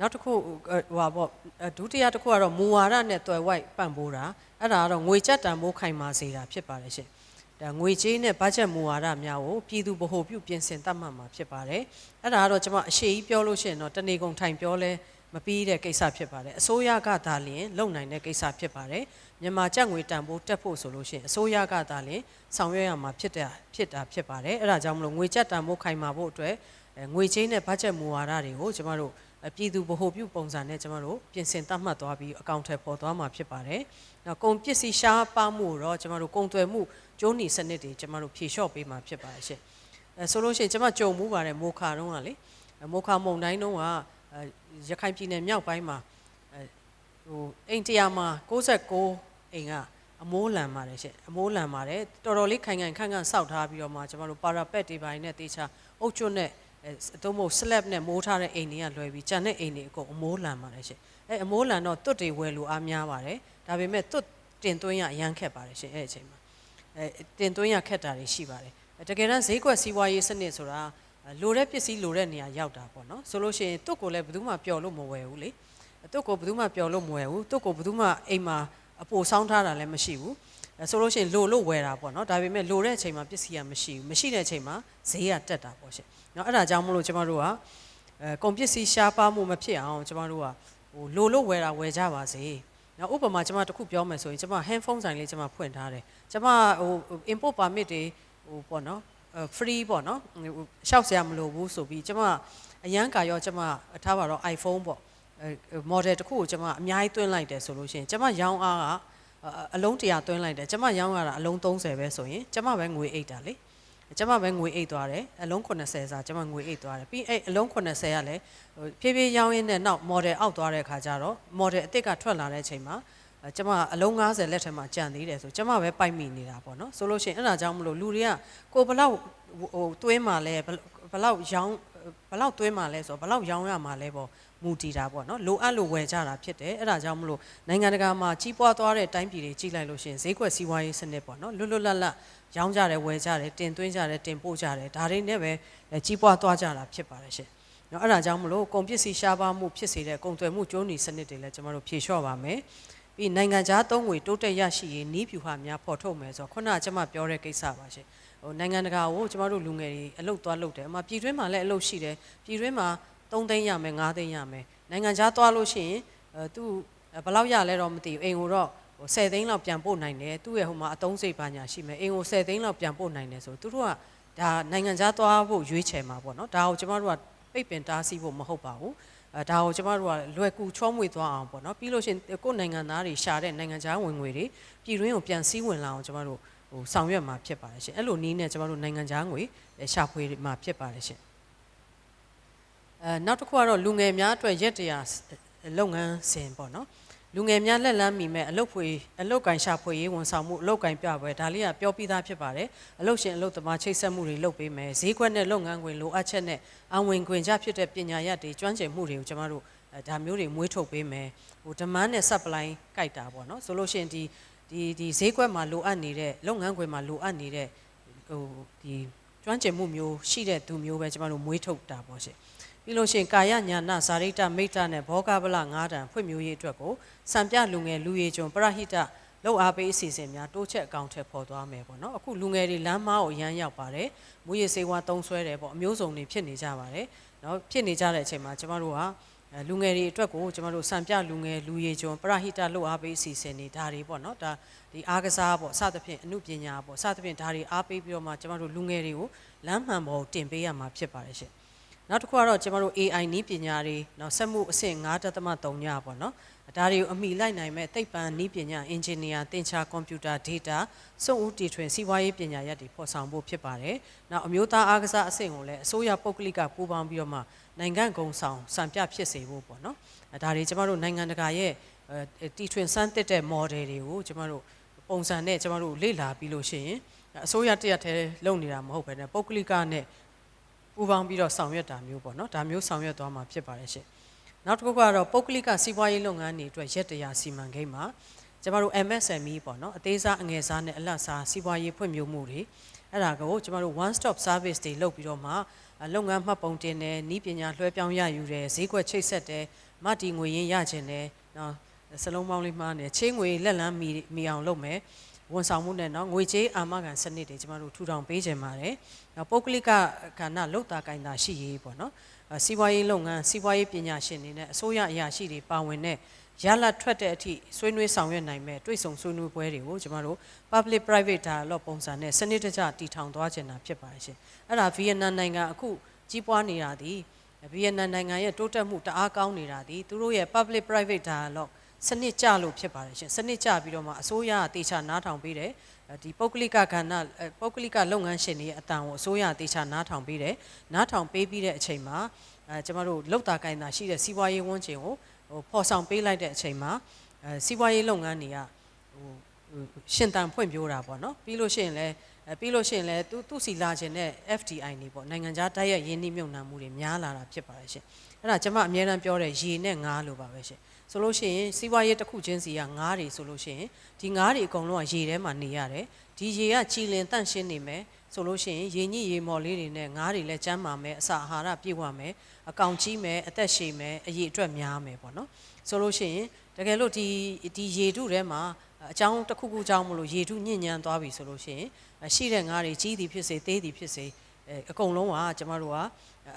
နောက်တစ်ခုဟိုဟာပေါ့အဲဒုတိယတစ်ခုကတော့မူဝါဒနဲ့တွယ်ဝိုက်ပံ့ပိုးတာအဲ့ဒါကတော့ငွေကြက်တန်ဖိုးခိုင်မာစေတာဖြစ်ပါတယ်ရှင်ဒါငွေကြေးနဲ့ဘတ်ဂျက်မူဝါဒများကိုပြည်သူဗဟိုပြုပြင်ဆင်တတ်မှတ်မှာဖြစ်ပါတယ်အဲ့ဒါကတော့ကျွန်မအရှိကြီးပြောလို့ရှိရင်တော့တနေကုန်ထိုင်ပြောလဲမပြီးတဲ့ကိစ္စဖြစ်ပါတယ်အစိုးရကသာလျှင်လုံနိုင်တဲ့ကိစ္စဖြစ်ပါတယ်မြန်မာကျပ်ငွေတန်ဖိုးတက်ဖို့ဆိုလို့ရှိရင်အစိုးရကသာလျှင်ဆောင်ရွက်ရမှာဖြစ်တာဖြစ်တာဖြစ်ပါတယ်အဲ့ဒါကြောင့်မလို့ငွေကြက်တန်ဖိုးခိုင်မာဖို့အတွက်အဲငွေကြေးနဲ့ဘတ်ဂျက်မူဝါဒတွေကိုကျွန်တော်တို့အ ပြည်သူဗဟိုပြုပုံစံနဲ့ကျွန်တော်တို့ပြင်ဆင်သတ်မှတ်သွားပြီးအကောင့်ထဲပေါ်သွားမှာဖြစ်ပါတယ်။နောက်ကုန်ပစ္စည်းရှားပါမှုတော့ကျွန်တော်တို့ကုန်သွယ်မှုကျိုးနီစနစ်တွေကျွန်တော်တို့ဖြေလျှော့ပေးမှာဖြစ်ပါတယ်ရှင်။အဲဆိုလို့ရှိရင်ကျွန်မကြုံမှုပါတယ်မိုခါတုန်းကလေအဲမိုခါမုံတိုင်းတုန်းကအဲရခိုင်ပြည်နယ်မြောက်ပိုင်းမှာအဲဟိုအိမ်တရာမှာ69အိမ်ကအမိုးလန်ပါတယ်ရှင်အမိုးလန်ပါတယ်တော်တော်လေးခိုင်ခိုင်ခန့်ခန့်စောက်ထားပြီးတော့မှကျွန်တော်တို့ပါရာပက်တွေပိုင်းနဲ့တေချာအုတ်ကျွတ်နဲ့ အဲအသုံးမို့ slab နဲ့မိုးထားတဲ့အိမ်တွေကလွယ်ပြီးကြံတဲ့အိမ်တွေအကုန်အမိုးလန်ပါတယ်ရှင်အဲအမိုးလန်တော့တွတ်တွေဝယ်လို့အားများပါတယ်ဒါပေမဲ့တွတ်တင်သွင်းရအရန်ခက်ပါတယ်ရှင်အဲ့အချိန်မှာအဲတင်သွင်းရခက်တာတွေရှိပါတယ်အဲတကယ်တမ်းဈေးကွက်စီးပွားရေးစနစ်ဆိုတာအဲလိုတဲ့ပစ္စည်းလိုတဲ့နေရာရောက်တာပေါ့နော်ဆိုလို့ရှိရင်တွတ်ကိုလည်းဘယ်သူမှပျော်လို့မဝယ်ဘူးလေတွတ်ကိုဘယ်သူမှပျော်လို့မဝယ်ဘူးတွတ်ကိုဘယ်သူမှအိမ်မှာအပိုဆောင်းထားတာလည်းမရှိဘူးအဲ ဆိုလို့ရှိရင်လိုလို့ဝယ်တာပေါ့နော်ဒါပေမဲ့လိုတဲ့အချိန်မှာပစ္စည်းကမရှိဘူးမရှိတဲ့အချိန်မှာဈေးကတက်တာပေါ့ရှင်နော်အဲ့ဒါကြောင့်မလို့ကျမတို့ကအဲကုန်ပစ္စည်းရှားပါမှုမဖြစ်အောင်ကျမတို့ကဟိုလိုလို့ဝယ်တာဝယ်ကြပါစေနော်ဥပမာကျမတခုပြောမယ်ဆိုရင်ကျမ handphone ဆိုင်လေးကျမဖွင့်ထားတယ်ကျမဟို import permit တွေဟိုပေါ့နော် free ပေါ့နော်ရှောက်စရာမလိုဘူးဆိုပြီးကျမအရန်ကာရောကျမထားပါတော့ iPhone ပေါ့ model တခုကိုကျမအများကြီးတွင်းလိုက်တယ်ဆိုလို့ရှိရင်ကျမရောင်းအားက အလုံးတရာသွင်းလိုက်တယ်ကျမရောင်းရတာအလုံး30ပဲဆိုရင်ကျမပဲငွေအိတ်တာလေကျမပဲငွေအိတ်သွားတယ်အလုံး80စာကျမငွေအိတ်သွားတယ်ပြီးအဲ့အလုံး80ကလည်းဖြည်းဖြည်းရောင်းရင်းနဲ့နောက် model အောက်သွားတဲ့အခါကျတော့ model အစ်စ်ကထွက်လာတဲ့အချိန်မှာကျမအလုံး90လက်ထက်မှာကြံသေးတယ်ဆိုကျမပဲပိုက်မိနေတာပေါ့နော်ဆိုလို့ရှိရင်အဲ့ဒါကြောင့်မလို့လူတွေကကိုဘလောက်ဟိုသွင်းမှလဲဘလောက်ရောင်းဘလောက်သွင်းမှလဲဆိုတော့ဘလောက်ရောင်းရမှာလဲပေါ့ မူတည်တာပေါ့နော်လိုအပ်လို့ဝယ်ကြတာဖြစ်တယ်အဲ့ဒါကြောင့်မလို့နိုင်ငံတကာမှာကြီးပွားသွားတဲ့တိုင်းပြည်တွေကြီးလိုက်လို့ရှိရင်ဈေးကွက်စီးပွားရေးစနစ်ပေါ့နော်လွတ်လွတ်လပ်လပ်ရောင်းကြတယ်ဝယ်ကြတယ်တင်သွင်းကြတယ်တင်ပို့ကြတယ်ဒါတွေနဲ့ပဲကြီးပွားသွားကြတာဖြစ်ပါတယ်ရှင်နော်အဲ့ဒါကြောင့်မလို့ကုန်ပစ္စည်းရှားပါမှုဖြစ်စေတဲ့ကုန်သွယ်မှုကျိုးနီစနစ်တွေလည်းကျွန်တော်တို့ဖြေလျှော့ပါမယ်ပြီးနိုင်ငံခြားသုံးငွေတိုးတက်ရရှိရေးနီးပြူဟာများဖော်ထုတ်မယ်ဆိုတော့ခုနကကျွန်မပြောတဲ့ကိစ္စပါရှင်ဟိုနိုင်ငံတကာကိုကျမတို့လူငယ်တွေအလုပ်သွားလုပ်တယ်အမှပြည်တွင်းမှာလည်းအလုပ်ရှိတယ်ပြည်တွင်းမှာ 3သိန်းရမယ်5သိန်းရမယ်နိုင်ငံခြားသွားလို့ရှိရင်အဲသူဘယ်လောက်ရလဲတော့မသိဘူးအိမ်ကိုတော့ဟို10သိန်းလောက်ပြန်ပို့နိုင်တယ်သူ့ရဲ့ဟိုမှာအသုံးစိတ်ပါညာရှိမယ်အိမ်ကို10သိန်းလောက်ပြန်ပို့နိုင်တယ်ဆိုသူတို့ကဒါနိုင်ငံခြားသွားဖို့ရွေးချယ်မှာပေါ့နော်ဒါကိုကျမတို့ကပိတ်ပင်တားဆီးဖို့မဟုတ်ပါဘူးအဲဒါကိုကျမတို့ကလွယ်ကူချောမွေ့သွားအောင်ပေါ့နော်ပြီးလို့ရှိရင်ကိုယ်နိုင်ငံသားတွေရှာတဲ့နိုင်ငံခြားဝင်ငွေတွေပြည်တွင်းကိုပြန်စည်းဝင်လာအောင်ကျမတို့ဟိုဆောင်ရွက်မှာဖြစ်ပါတယ်ရှင်အဲ့လိုနည်းနဲ့ကျမတို့နိုင်ငံခြားငွေရှာဖွေမှာဖြစ်ပါတယ်ရှင် အဲနောက်တစ်ခုကတော့လူငယ်များအတွက်ရက်တရာလုပ်ငန်းစဉ်ပေါ့နော်လူငယ်များလက်လန်းမိမဲ့အလုတ်ဖွေအလုတ်ကင်ရှာဖွေရေးဝန်ဆောင်မှုအလုတ်ကင်ပြပွဲဒါလေးကပြောပြီးသားဖြစ်ပါတယ်အလုတ်ရှင်အလုတ်သမားချိတ်ဆက်မှုတွေလုပ်ပေးမယ်ဈေးကွက်နဲ့လုပ်ငန်းခွင်လိုအပ်ချက်နဲ့အဝင်ခွင်ကြဖြစ်တဲ့ပညာရပ်တွေကျွမ်းကျင်မှုတွေကိုကျမတို့ဒါမျိုးတွေမွေးထုတ်ပေးမယ်ဟို demand နဲ့ supply ကိုက်တာပေါ့နော်ဆိုလို့ရှိရင်ဒီဒီဒီဈေးကွက်မှာလိုအပ်နေတဲ့လုပ်ငန်းခွင်မှာလိုအပ်နေတဲ့ဟိုဒီကျွမ်းကျင်မှုမျိုးရှိတဲ့သူမျိုးပဲကျမတို့မွေးထုတ်တာပေါ့ရှင် ပြီးလို့ရှိရင်ကာယညာနာဇာရိတမိတ်တနဲ့ဘောဂဗလငါးတန်ဖွင့်မျိုးရေးအတွက်ကိုစံပြလူငယ်လူရည်ကျွန်ပရဟိတလောက်အားပေးအစီအစဉ်များတိုးချက်အကောင့်ထည့်ပေါ်သွားမယ်ပေါ့နော်အခုလူငယ်တွေလမ်းမကိုရမ်းရောက်ပါတယ်မူရည်စေဝါတုံးဆွဲတယ်ပေါ့အမျိုးစုံတွေဖြစ်နေကြပါတယ်နော်ဖြစ်နေကြတဲ့အချိန်မှာကျမတို့ကလူငယ်တွေအတွက်ကိုကျမတို့စံပြလူငယ်လူရည်ကျွန်ပရဟိတလောက်အားပေးအစီအစဉ်တွေဒါတွေပေါ့နော်ဒါဒီအားကစားပေါ့စသဖြင့်အမှုပညာပေါ့စသဖြင့်ဒါတွေအားပေးပြီးတော့မှကျမတို့လူငယ်တွေကိုလမ်းမှန်ပေါ်တင်ပေးရမှာဖြစ်ပါတယ်ရှင် နောက်တစ်ခုကတော့ကျမတို့ AI နည်းပညာတွေနော်စက်မှုအဆင့်9.3ညပေါ့နော်ဒါတွေကိုအမိလိုက်နိုင်မဲ့သိပ္ပံနည်းပညာအင်ဂျင်နီယာသင်္ချာကွန်ပျူတာ data စုံဦးတီထွင်စီးပွားရေးပညာရပ်တွေဖော်ဆောင်ဖို့ဖြစ်ပါတယ်။နောက်အမျိုးသားအားကစားအဆင့်ကိုလည်းအစိုးရပုဂ္ဂလိကပူးပေါင်းပြီးတော့မှနိုင်ငံကုံဆောင်စံပြဖြစ်စေဖို့ပေါ့နော်။ဒါတွေကျမတို့နိုင်ငံတကာရဲ့တီထွင်စမ်းသစ်တဲ့ model တွေကိုကျမတို့ပုံစံနဲ့ကျမတို့လေ့လာပြီးလို့ရှိရင်အစိုးရတရက်တည်းလုပ်နေတာမဟုတ်ပဲねပုဂ္ဂလိကနဲ့ ပူးပေါင်းပြီးတော့ဆောင်ရွက်တာမျိုးပေါ့နော်ဒါမျိုးဆောင်ရွက်သွားမှာဖြစ်ပါတယ်ရှင်နောက်တစ်ခုကတော့ပုဂ္ဂလိကစီးပွားရေးလုပ်ငန်းတွေအတွက်ရက်တရာစီမံကိန်းမှာကျမတို့ MSME ပေါ့နော်အသေးစားအငယ်စားနဲ့အလတ်စားစီးပွားရေးဖွံ့ဖြိုးမှုတွေအဲ့ဒါကိုကျမတို့ one stop service တွေလုပ်ပြီးတော့မှအလုပ်ငန်းမှတ်ပုံတင်တယ်ဤပညာလွှဲပြောင်းရယူတယ်ဈေးကွက်ချိတ်ဆက်တယ်မတီငွေရင်းရခြင်းတယ်နော်စလုံးပေါင်းလေးမှားနေချင်းငွေလက်လန်းမီမီအောင်လုပ်မယ် ဝန်ဆောင်မှုနဲ့နော်ငွေကြေးအာမခံစနစ်တွေကျမတို့ထူထောင်ပေးခြင်းပါတယ်နော်ပုဂ္ဂလိကကဏ္ဍလုတ်တာကင်တာရှိရေးပေါ့နော်အဲစီးပွားရေးလုပ်ငန်းစီးပွားရေးပညာရှင်တွေနဲ့အစိုးရအရာရှိတွေပါဝင်တဲ့ရလတ်ထွက်တဲ့အထိဆွေးနွေးဆောင်ရွက်နိုင်မဲ့တွေ့ဆုံဆွေးနွေးပွဲတွေကိုကျမတို့ public private dialogue ပုံစံနဲ့စနစ်တကျတည်ထောင်သွားခြင်းတာဖြစ်ပါတယ်ရှင်အဲ့ဒါဗီယက်နမ်နိုင်ငံအခုကြီးပွားနေတာဒီဗီယက်နမ်နိုင်ငံရဲ့တိုးတက်မှုတအားကောင်းနေတာဒီသူတို့ရဲ့ public private dialogue စနစ်ကျလို့ဖြစ်ပါတယ်ရှင်စနစ်ကျပြီးတော့မှအစိုးရကတေချာနားထောင်ပေးတယ်ဒီပုဂ္ဂလိကကဏ္ဍအဲပုဂ္ဂလိကလုပ်ငန်းရှင်တွေရဲ့အတန်ကိုအစိုးရကတေချာနားထောင်ပေးတယ်နားထောင်ပေးပြီးတဲ့အချိန်မှာအဲကျမတို့လောက်တာကိုင်းတာရှိတဲ့စီးပွားရေးဝန်းကျင်ကိုဟိုဖော်ဆောင်ပေးလိုက်တဲ့အချိန်မှာအဲစီးပွားရေးလုပ်ငန်းတွေကဟိုရှင်တန်ဖွင့်ပြိုးတာပေါ့နော်ပြီးလို့ရှိရင်လည်း အဲပြီးလို့ရှိရင်လည်းသူသူစီလာခြင်းနဲ့ FDI နေပေါ့နိုင်ငံခြားတိုက်ရိုက်ရင်းနှီးမြှုပ်နှံမှုတွေများလာတာဖြစ်ပါတယ်ရှင်အဲ့ဒါကျွန်မအများအားပြောတဲ့ရေနဲ့ငါးလိုပါပဲရှင်ဆိုလို့ရှိရင်စီးပွားရေးတစ်ခုချင်းစီကငါးတွေဆိုလို့ရှိရင်ဒီငါးတွေအကုန်လုံးကရေထဲမှာနေရတယ်ဒီရေကကြည်လင်တန့်ရှင်းနေမယ်ဆိုလို့ရှိရင်ရေညစ်ရေမော်လေးတွေနဲ့ငါးတွေလည်းကျန်းမာမယ်အစာအာဟာရပြည့်ဝမယ်အကောင်ကြီးမယ်အသက်ရှည်မယ်အရေးအတွက်များမယ်ပေါ့နော်ဆိုလို့ရှိရင်တကယ်လို့ဒီဒီရေတုထဲမှာ အကြောင်းတစ်ခုခုကြောင့်မလို့ရေတုညဉ့်ညမ်းသွားပြီဆိုလို့ရှိရင်ရှိတဲ့ငါးတွေကြီးသည်ဖြစ်စေသေးသည်ဖြစ်စေအဲအကုန်လုံးကကျမတို့က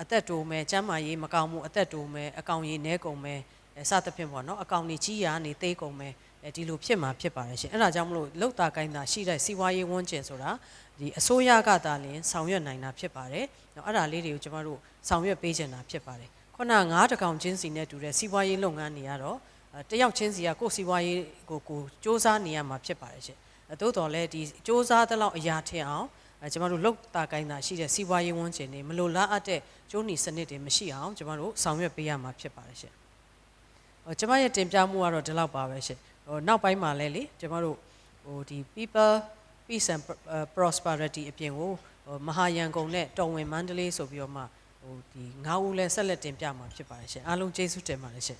အသက်တိုးမယ်ကျန်းမာရေးမကောင်းမှုအသက်တိုးမယ်အကောင်ရည်နဲကုန်မယ်အဲစသဖြင့်ပေါ့နော်အကောင်တွေကြီးရာနေသေးကုန်မယ်အဲဒီလိုဖြစ်မှာဖြစ်ပါတယ်ရှင်အဲ့ဒါကြောင့်မလို့လောက်တာကိုင်းတာရှိတဲ့စီးပွားရေးဝန်းကျင်ဆိုတာဒီအစိုးရကသာလင်ဆောင်ရွက်နိုင်တာဖြစ်ပါတယ်နော်အဲ့ဒါလေးတွေကိုကျမတို့ဆောင်ရွက်ပေးချင်တာဖြစ်ပါတယ်ခုနငါးတကောင်ချင်းစီနဲ့တူတဲ့စီးပွားရေးလုပ်ငန်းတွေကတော့ တယောက်ချင်းစီကကိုယ်စီးပွားရေးကိုကိုစ조사နေရမှာဖြစ်ပါတယ်ရှင်သို့တော်လည်းဒီစ조사တဲ့လောက်အရာထင်အောင်အဲကျမတို့လောက်တာကိုင်းတာရှိတဲ့စီးပွားရေးဝန်းကျင်တွေမလိုလားအပ်တဲ့ကျိုးနီစနစ်တွေမရှိအောင်ကျမတို့ဆောင်ရွက်ပေးရမှာဖြစ်ပါတယ်ရှင်ဟိုကျမရဲ့တင်ပြမှုကတော့ဒီလောက်ပါပဲရှင်ဟိုနောက်ပိုင်းမှာလဲလေကျမတို့ဟိုဒီ people peace and prosperity အပြင်ကိုဟိုမဟာရန်ကုန်နဲ့တော်ဝင်မန္တလေးဆိုပြီးတော့မှဟိုဒီငါးဦးလဲဆက်လက်တင်ပြမှာဖြစ်ပါတယ်ရှင်အားလုံးကျေးဇူးတင်ပါတယ်ရှင်